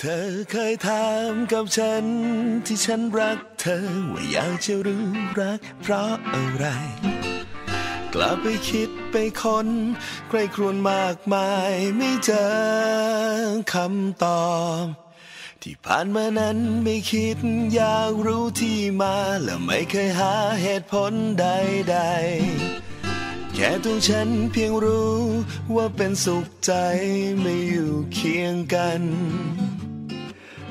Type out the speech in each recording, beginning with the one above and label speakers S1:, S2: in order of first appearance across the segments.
S1: เธอเคยถามกับฉันที่ฉันรักเธอว่าอยากจะรู้รักเพราะอะไร กลับไปคิดไปค้นใครครวญมากมายไม่เจอคำตอบ ที่ผ่านมานั้นไม่คิดอยากรู้ที่มา และไม่เคยหาเหตุผลใด ๆแค่ตัวฉันเพียงรู้ว่าเป็นสุขใจไม่อยู่เคียงกัน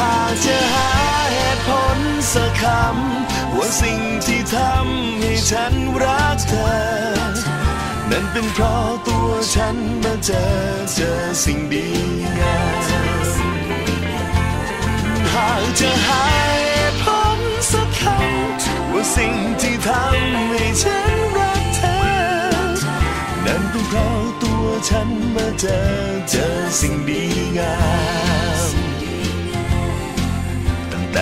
S1: หากจะหาเหตุผลสักคำว่าสิ่งที่ทำให้ฉันรักเธอ นั่นเป็นเพราะตัวฉันมาเจอเจอสิ่งดีงามหากจะหาเหตุผลสักคำว่าสิ่งที่ทำให้ฉันรักเธอ นั่นเป็นเพราะตัวฉันมาเจอเจอสิ่งดีงาม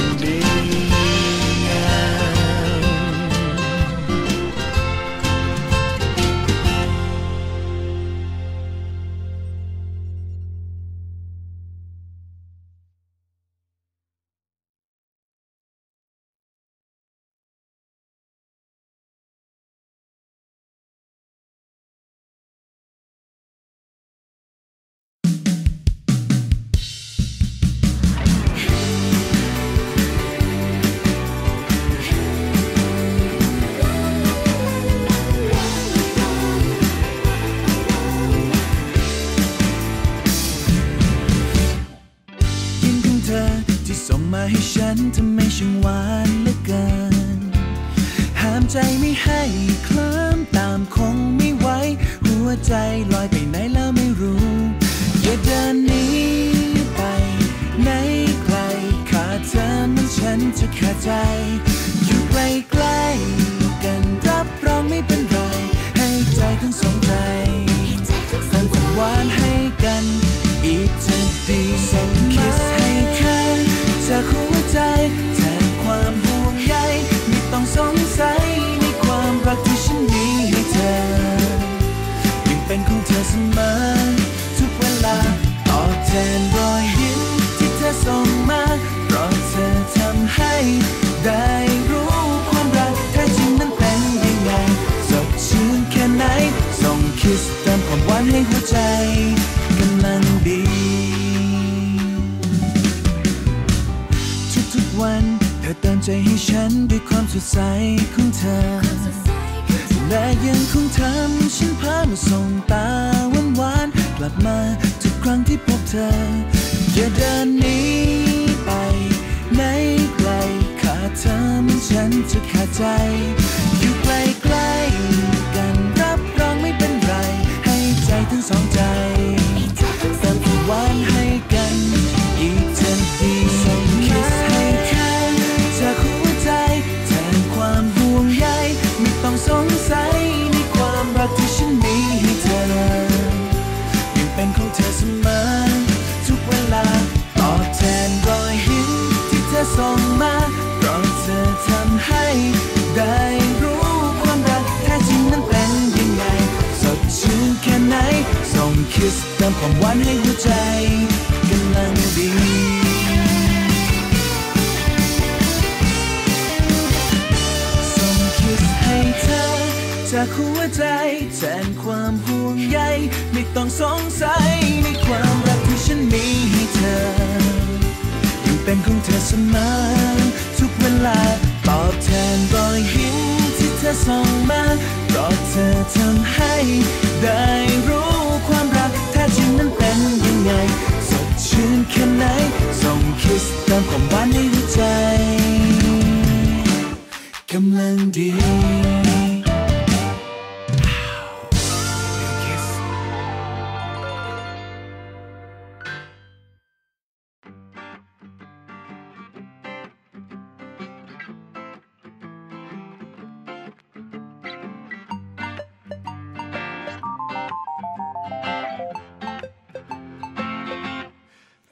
S1: ีง
S2: ฉันทำไมช่างหวานเหลือเกิน เสมอ ทุกเวลาตอบแทนรอยยิ้มที่เธอส่งมาเพราะเธอทำให้ได้รู้ความรักแท้จริงนั้นเป็นยังไงสดชื่นแค่ไหน ส่งคิสเติมความหวานให้หัวใจกำลังดีทุกๆวัน เธอเติมใจให้ฉันด้วยความสดใสของเธอ และยังคงทำฉันพามาส่งตาหวานหวานกลับมาทุกครั้งที่พบเธอ อย่าเดินหนีไปไหนไกลขาดเธอมันฉันจะขาดใจ อยู่ใกล้ๆกันรับรองไม่เป็นไร ให้ใจทั้งสองใจเติมความหวานให้กัน ส่งมาเพราะเธอทำให้ได้รู้ความรักแท้จริงนั้นเป็นยังไง สดชื่นแค่ไหน ส่งคิสเติมความหวานให้หัวใจกำลังดีส่งคิสให้เธอจากหัวใจแทนความห่วงใย ไม่ต้องสงสัยในความรักที่ฉันมีให้เธอ เป็นของเธอเสมอทุกเวลาตอบแทนรอยยิ้มที่เธอส่งมาเพราะเธอทำให้ได้รู้ความรักแท้จริงนั้นเป็นยังไง สดชื่นแค่ไหนส่งคิสตามความหวานในหัวใจ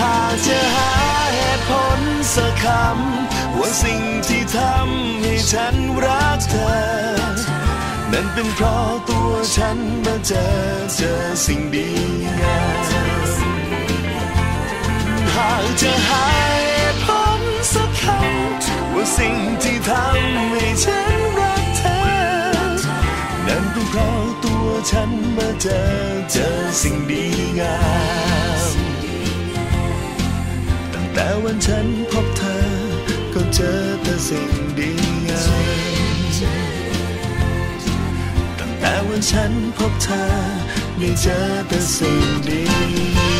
S1: หากจะหาเหตุผลสักคำว่าสิ่งที่ทำให้ฉันรักเธอ นั่นเป็นเพราะตัวฉันมาเจอเจอสิ่งดีงามหากจะหาเหตุผลสักคำว่าสิ่งที่ทำให้ฉันรักเธอ นั่นเป็นเพราะตัวฉันมาเจอเจอสิ่งดีงาม วันฉันพบเธอ ก็เจอแต่สิ่งดีงามตั้งแต่วันฉันพบเธอได้เจอแต่สิ่งดี